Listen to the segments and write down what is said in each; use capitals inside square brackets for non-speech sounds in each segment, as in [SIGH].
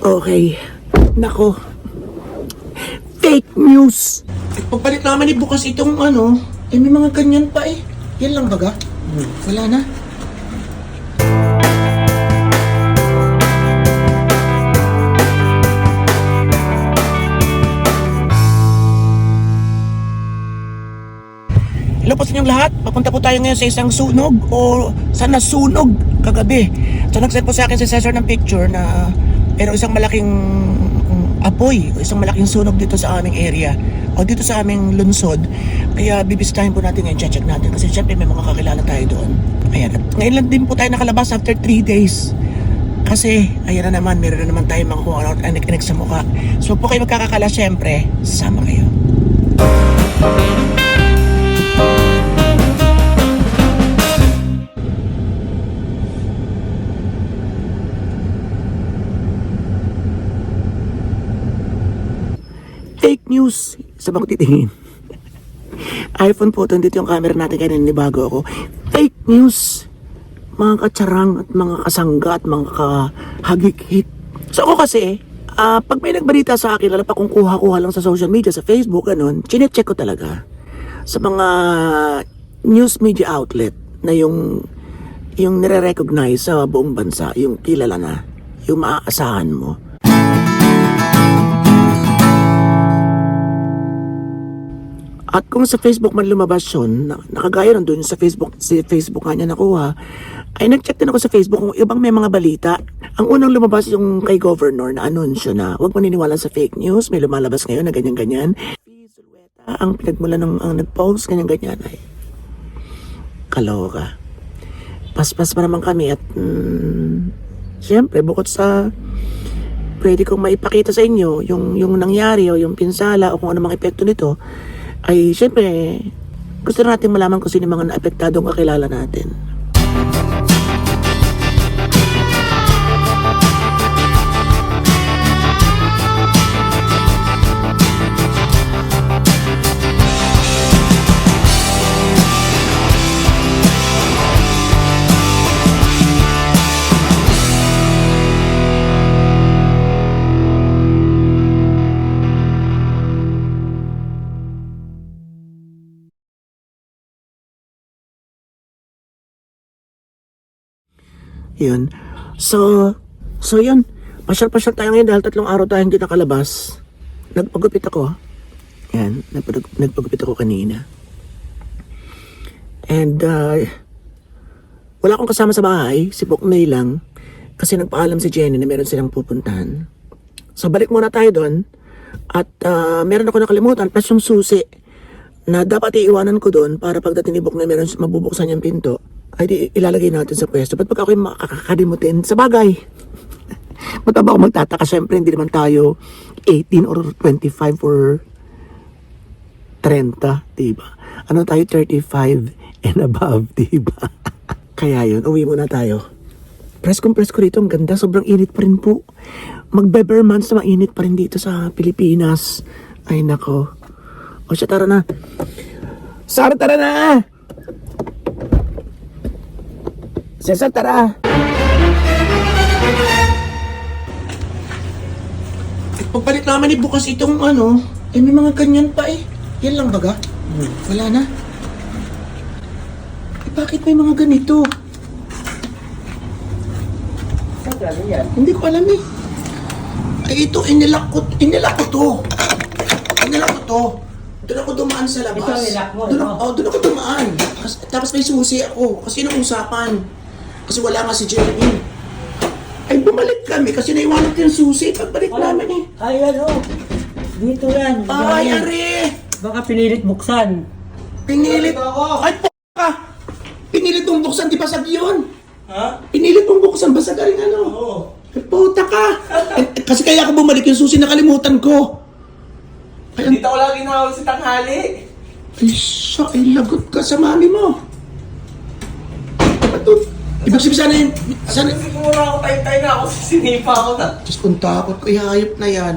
Okay. Nako. Fake news. Eh, pagpalit naman eh bukas itong ano, eh may mga ganyan pa eh. Yan lang baga? Wala na. Hello po sa inyong lahat. Papunta po tayo ngayon sa isang sunog o sa nasunog kagabi. So nag-send po sa akin si Cesar ng picture na pero isang malaking mm, apoy isang malaking sunog dito sa aming area o dito sa aming lunsod. Kaya bibisitahin po natin ngayon, check natin kasi syempre may mga kakilala tayo doon. Ayan. Ngayon lang din po tayo nakalabas after 3 days. Kasi, ayan na naman, meron na naman tayo mga kung ano anik-anik sa mukha. So, po kayo magkakakala, syempre, sama kayo. fake news sa bang titingin. iPhone po, dito yung camera natin kaya nanibago ako. Fake news. Mga katsarang at mga kasangga at mga kahagikit. So ako kasi, ah, pag may nagbalita sa akin, lalo pa kung kuha-kuha lang sa social media, sa Facebook, ganun, chinecheck ko talaga. Sa mga news media outlet na yung yung nire-recognize sa buong bansa, yung kilala na, yung maaasahan mo. At kung sa Facebook man lumabas yun, na, nakagaya nun dun sa Facebook, si Facebook nga niya nakuha, ay nag-check din ako sa Facebook kung ibang may mga balita. Ang unang lumabas yung kay Governor na anunsyo na huwag maniniwala sa fake news, may lumalabas ngayon na ganyan-ganyan. Ang pinagmula ng ang nag-post, ganyan-ganyan ay kaloka. Paspas pa naman kami at mm, siyempre bukod sa pwede kong maipakita sa inyo yung, yung nangyari o yung pinsala o kung ano mga epekto nito, ay syempre, gusto natin malaman kung sino yung mga naapektadong kakilala natin. Yun. So, so yun. Pasyal-pasyal tayo ngayon dahil tatlong araw tayo hindi nakalabas. Nagpagupit ako. Yan, nagpag nagpagupit ako kanina. And, uh, wala akong kasama sa bahay, si Poknoy lang. Kasi nagpaalam si Jenny na meron silang pupuntahan. So, balik muna tayo doon. At uh, meron ako nakalimutan, plus yung susi na dapat iiwanan ko doon para pagdating ni Poknoy meron mabubuksan yung pinto ay ilalagay natin sa pwesto. Ba't pag ako'y makakalimutin? Sa bagay. [LAUGHS] Mataba ako magtataka. Siyempre, hindi naman tayo 18 or 25 or 30, diba? Ano tayo 35 and above, diba? [LAUGHS] Kaya yun, uwi muna tayo. Press kong press ko rito, ang ganda. Sobrang init pa rin po. Magbeber months na mainit pa rin dito sa Pilipinas. Ay, nako. O siya, tara na. Sara, tara na! Cesar, tara! Eh, pagpalit naman eh bukas itong ano, eh may mga ganyan pa eh. Yan lang baga? Wala na. Eh bakit may mga ganito? Hindi ko alam eh. Ay ito, inilak ko, inilak ko to. Inilak ko to. Doon ako dumaan sa labas. Ito, nilak mo, Doon, ito? oh, doon ako dumaan. Kas- Tapos may susi ako. Kasi nung usapan. Kasi wala nga si Jeremy. Ay bumalik kami kasi naiwanan ko yung susi. Pagbalik namin eh. Ay, ano? Dito yan. Ay, Yan. are! Baka pinilit buksan. Pinilit. Ay, p*** ka! Pinilit mong buksan, di basag yun. Ha? Pinilit mong buksan, basag ka rin ano. Oo. Ay, puta ka! Eh, kasi kaya ako bumalik yung susi, nakalimutan ko. Ay, ang- Dito ko lagi nakawal si tanghali. ay, siya, ay, lagot ka sa mami mo. Ito, ibig sabihin sana yun, sana, kumura ako tay-tay na ako, sinipa ako na. Diyos kong takot ko, ihayop na yan.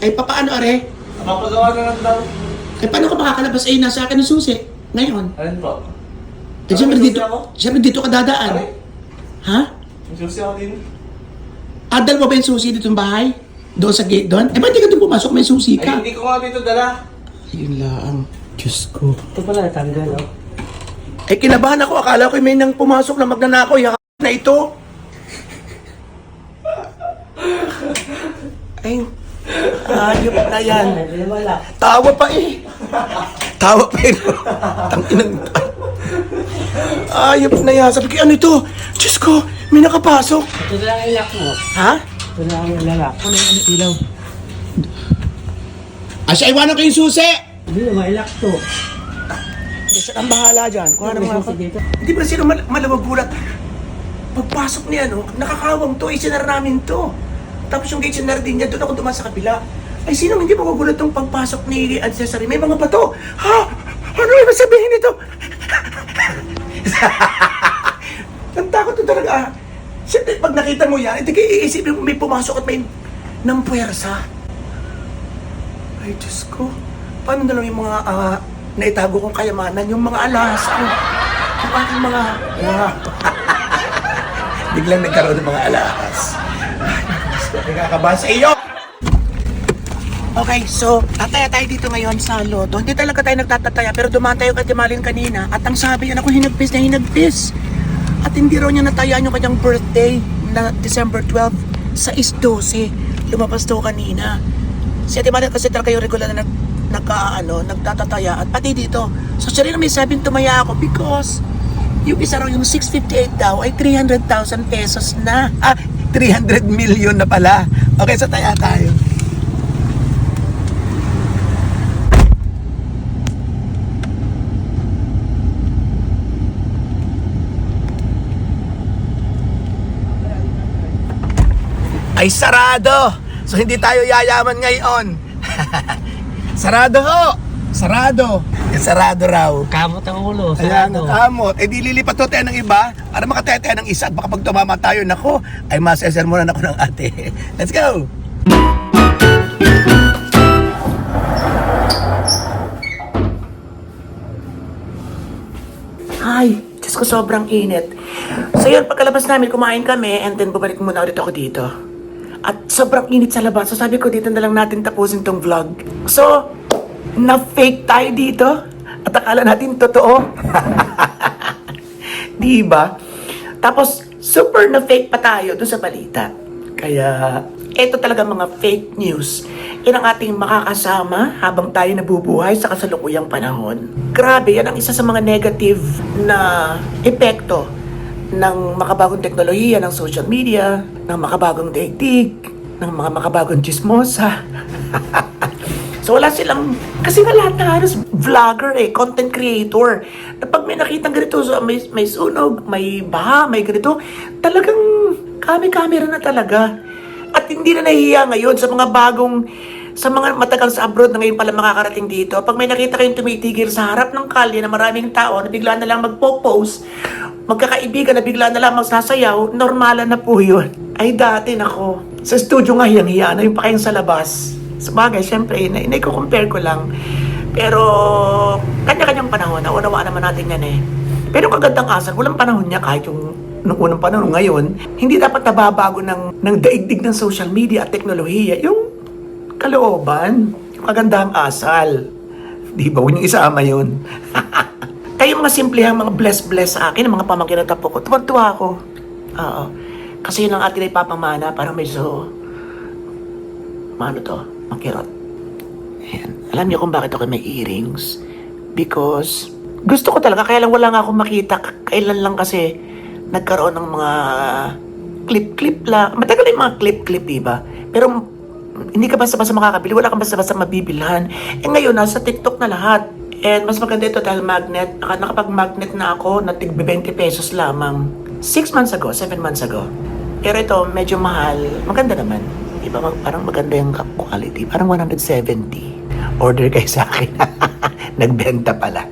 Ay, papaano, are? Mapagawa na lang daw. Ay, paano ka makakalabas? Ay, nasa akin ang susi. Ngayon. Alin po? Eh, siyempre May dito, ako? siyempre dito ka dadaan. Aray, Ha? may susi ako din. Adal mo ba yung susi dito ng bahay? Doon sa gate doon? Eh, ba't di ka doon pumasok? May susi Ay, ka. hindi ko nga dito dala. Ayun lang. Diyos ko. Ito pala natanggal, oh. Eh, kinabahan ako. Akala ko may nang pumasok na magnanakaw. Yung na ito. Ay, ayop na yan. Tawa pa eh. Tawa pa eh. Tanginang Ayop na yan. Sabi ko, ano ito? Diyos ko, may nakapasok. Ito na lang lock mo. Ha? Ito na lang lock. Ano yung ilaw? Asya, iwanan ko yung susi. Hindi, may lock to. Hindi, siya ang bahala dyan. Kung ano May mga. Hindi ba sino mal malawagulat? Pagpasok niya, no, nakakawang to, isinar namin to. Tapos yung gate sinar din niya, doon ako dumaan sa kabila. Ay, sino hindi magugulat tong pagpasok ni Ancestry? May mga bato. Ha? Ano ibig sabihin nito? [LAUGHS] Ang takot to talaga. Siyempre, pag nakita mo yan, hindi kayo iisipin mo may pumasok at may ng puwersa. Ay, Diyos ko. Paano na lang yung mga ah, naitago kong kayamanan, yung mga alahas ko, yung aking mga... mga [LAUGHS] Biglang nagkaroon ng mga alahas. Nagkakabahan sa iyo! Okay, so tataya tayo dito ngayon sa Loto. Hindi talaga tayo nagtatataya pero dumaan tayo kay Timalin kanina at ang sabi niya, ako hinagpis na hinagpis. At hindi raw niya natayaan yung kanyang birthday na December 12 sa 12. Lumabas daw kanina. Si Ate Maria kasi talaga yung regular na nag, nagka, ano, nagtatataya at pati dito. So siya rin may sabing tumaya ako because yung isa raw yung 658 daw ay 300,000 pesos na. Ah, 300 million na pala. Okay, so taya tayo. ay sarado. So hindi tayo yayaman ngayon. [LAUGHS] sarado ho. Sarado. Eh, sarado raw. Kamot ang ulo. Kaya sarado. nakamot. Eh di lilipat to tayo ng iba para makataya tayo ng isa at baka pag tumama tayo, nako, ay maseser mo na ako ng ate. [LAUGHS] Let's go! Ay, Diyos ko sobrang init. So yun, pagkalabas namin, kumain kami and then bumalik muna ulit ako dito. At sobrang init sa labas. So sabi ko, dito na lang natin tapusin tong vlog. So, na-fake tayo dito. At akala natin totoo. [LAUGHS] Di ba? Tapos, super na-fake pa tayo dun sa balita. Kaya, eto talaga mga fake news. Yan ang ating makakasama habang tayo nabubuhay sa kasalukuyang panahon. Grabe, yan ang isa sa mga negative na epekto ng makabagong teknolohiya ng social media, ng makabagong daigdig, ng mga makabagong chismosa. [LAUGHS] so wala silang, kasi nga lahat na halos vlogger eh, content creator. Na pag may nakitang ganito, so may, may sunog, may baha, may ganito, talagang kami-camera na talaga. At hindi na nahihiya ngayon sa mga bagong sa mga matagal sa abroad na ngayon pala makakarating dito, pag may nakita kayong tumitigil sa harap ng kalye na maraming tao na bigla na lang magpo-post, magkakaibigan na bigla na lang magsasayaw, normalan na po yun. Ay dati nako, sa studio nga hiyang-hiya na yung pa kayong sa labas. Sa bagay, syempre, na, compare ko lang. Pero, kanya-kanyang panahon, naunawaan naman natin yan eh. Pero kagandang asal, walang panahon niya kahit yung nung unang panahon ngayon, hindi dapat nababago ng, ng daigdig ng social media at teknolohiya. Yung kalooban, yung kagandang asal. Di ba? Huwag niyong isama yun. [LAUGHS] Kayo mga simplehang mga bless-bless sa akin, mga pamangkin na tapo ko, tuwag-tuwa ako. Oo. Kasi yun ang atin ay papamana para medyo, ano to, makirot. Ayan. Alam niyo kung bakit ako may earrings? Because, gusto ko talaga, kaya lang wala nga akong makita. Kailan lang kasi nagkaroon ng mga clip-clip lang. Matagal yung mga clip-clip, diba? Pero hindi ka basta-basta makakabili, wala kang basta-basta mabibilhan. Eh ngayon, nasa TikTok na lahat. And mas maganda ito dahil magnet. Naka- Nakapag-magnet na ako na tig 20 pesos lamang. 6 months ago, 7 months ago. Pero ito, medyo mahal. Maganda naman. Mag- Parang maganda yung quality. Parang 170. Order kayo sa akin. [LAUGHS] Nagbenta pala.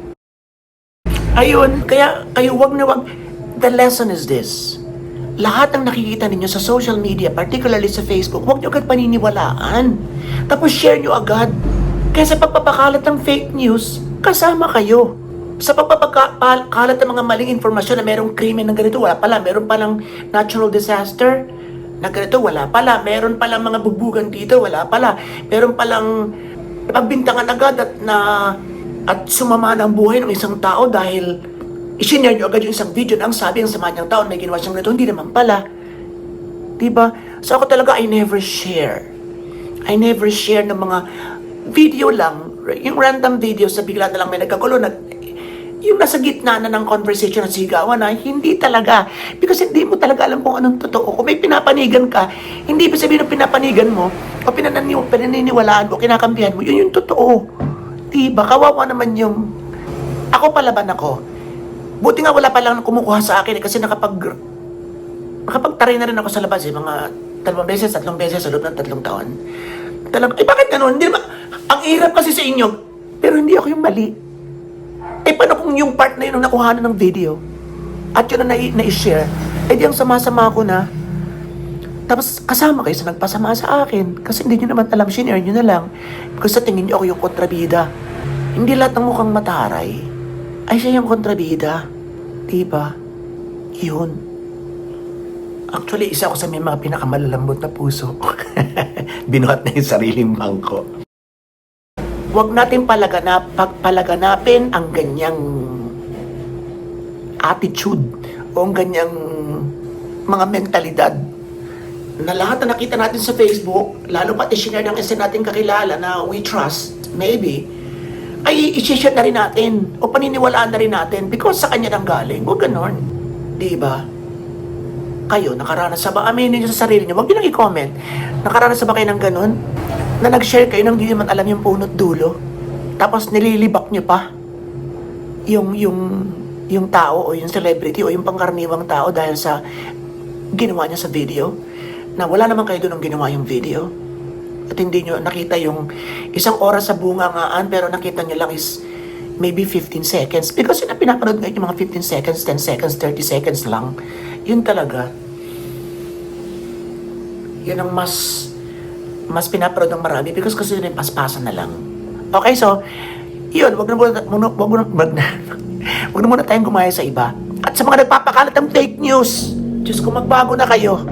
Ayun, kaya kayo wag na wag. The lesson is this. Lahat ng nakikita ninyo sa social media, particularly sa Facebook, huwag nyo agad paniniwalaan. Tapos share nyo agad. Kaya sa pagpapakalat ng fake news, kasama kayo. Sa pagpapakalat ng mga maling informasyon na merong krimen ng ganito, wala pala, meron palang natural disaster na ganito, wala pala. Meron palang mga bubugan dito, wala pala. Meron palang pagbintangan agad at na at sumama ng buhay ng isang tao dahil isinare nyo agad yung isang video na ang sabi ng sama niyang tao may ginawa siyang ganito, hindi naman pala. Diba? So ako talaga, I never share. I never share ng mga video lang, yung random video sa bigla na lang may nagkagulo, nag, yung nasa gitna na ng conversation at sigawan na, hindi talaga. Because hindi mo talaga alam kung anong totoo. Kung may pinapanigan ka, hindi ba sabihin ng pinapanigan mo, o pinanani, pinaniniwalaan mo, kinakampihan mo, yun yung totoo. Diba? Kawawa naman yung... Ako palaban ako. Buti nga wala pa lang kumukuha sa akin eh, kasi nakapag... Nakapagtaray na rin ako sa labas eh, mga dalawang beses, tatlong beses sa loob ng tatlong taon. Talaga, eh bakit ganun? Hindi naman, ang hirap kasi sa inyo, pero hindi ako yung mali. Eh, paano kung yung part na yun ang nakuha ng video? At yun na- na-share? Eh, di ang sama-sama ko na. Tapos, kasama kayo sa nagpasama sa akin. Kasi hindi nyo naman alam, shinare nyo na lang. Because sa tingin nyo ako yung kontrabida. Hindi lahat ng mukhang mataray. Ay, siya yung kontrabida. Diba? Yun. Actually, isa ako sa may mga pinakamalalambot na puso. [LAUGHS] Binuhat na yung sariling bangko. Huwag natin palaganap, pagpalaganapin ang ganyang attitude o ang ganyang mga mentalidad na lahat na nakita natin sa Facebook, lalo pati sinare ng isa natin kakilala na we trust, maybe, ay isi-share na rin natin o paniniwalaan na rin natin because sa kanya nang galing. Huwag ganon. Di ba? Kayo, nakaranas ba? Aminin niyo sa sarili niyo. Huwag niyo nang i-comment. Nakaranas ba kayo ng ganon? Na nag-share kayo nang hindi naman alam yung punot dulo. Tapos nililibak niyo pa yung yung yung tao o yung celebrity o yung pangkaraniwang tao dahil sa ginawa niya sa video na wala naman kayo doon ang ginawa yung video at hindi nyo nakita yung isang oras sa bungangaan pero nakita nyo lang is maybe 15 seconds. Because yun ang pinapanood ngayon yung mga 15 seconds, 10 seconds, 30 seconds lang. Yun talaga. Yun ang mas mas pinapanood ng marami. Because kasi yun yung paspasan na lang. Okay so yun, wag na muna, muna, wag muna, wag na, [LAUGHS] wag na muna tayong gumaya sa iba. At sa mga nagpapakalat ng fake news, Diyos ko, magbago na kayo.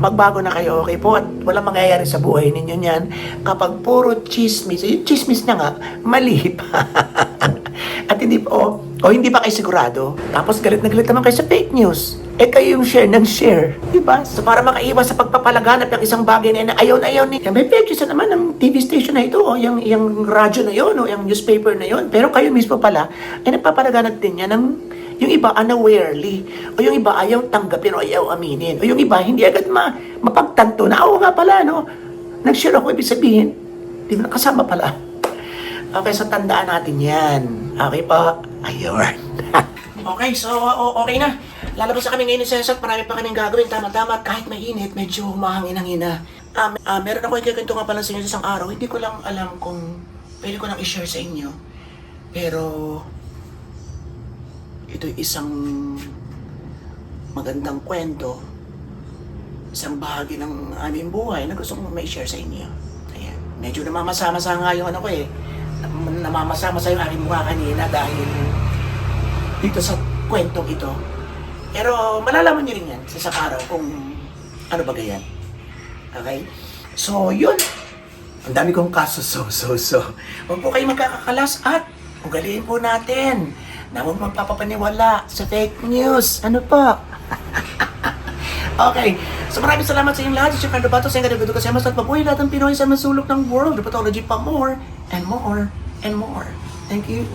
Magbago na kayo, okay po? At walang mangyayari sa buhay ninyo niyan kapag puro chismis. Yung chismis na nga, mali pa. [LAUGHS] At hindi pa, o, o hindi pa kayo sigurado. Tapos galit na galit naman kayo sa fake news. Eh kayo yung share ng share. Diba? So para makaiwas sa pagpapalaganap ng isang bagay na ayaw na ayaw ni... May fake news na naman ng TV station na ito, o yung, yung radyo na yon o yung newspaper na yon Pero kayo mismo pala, ay nagpapalaganap din niya ng yung iba unawarely, o yung iba ayaw tanggapin o ayaw aminin, o yung iba hindi agad ma mapagtanto na, oo nga pala, no? Nag-share ako, ibig sabihin, di ba nakasama pala. Okay, so tandaan natin yan. Okay pa? Ayun. [LAUGHS] okay, so okay na. Lalabas na kami ngayon ni Sensat, marami pa kaming gagawin, tama-tama, kahit mainit, medyo humahangin ang hina. Um, ah, meron ako ikakwento nga pala sa inyo sa isang araw, hindi ko lang alam kung pwede ko lang i-share sa inyo. Pero, ito isang magandang kwento, isang bahagi ng aming buhay na gusto kong may-share sa inyo. Ayan. Medyo namamasama-sa nga yung ano ko eh. Nam- Namamasama sa yung aking mukha kanina dahil dito sa kwentong ito. Pero malalaman niyo rin yan sa isang araw kung ano ba ganyan. Okay? So, yun. Ang dami kong kaso, so, so, so. Huwag po kayo magkakakalas at ugaliin po natin na huwag magpapapaniwala sa fake news. Ano po? [LAUGHS] okay. So maraming salamat sa inyong lahat. Sa Chicago Bato, sa Ingrid Gudu Kasemas at lahat ng Pinoy sa masulok ng world. Pathology pa more and more and more. Thank you.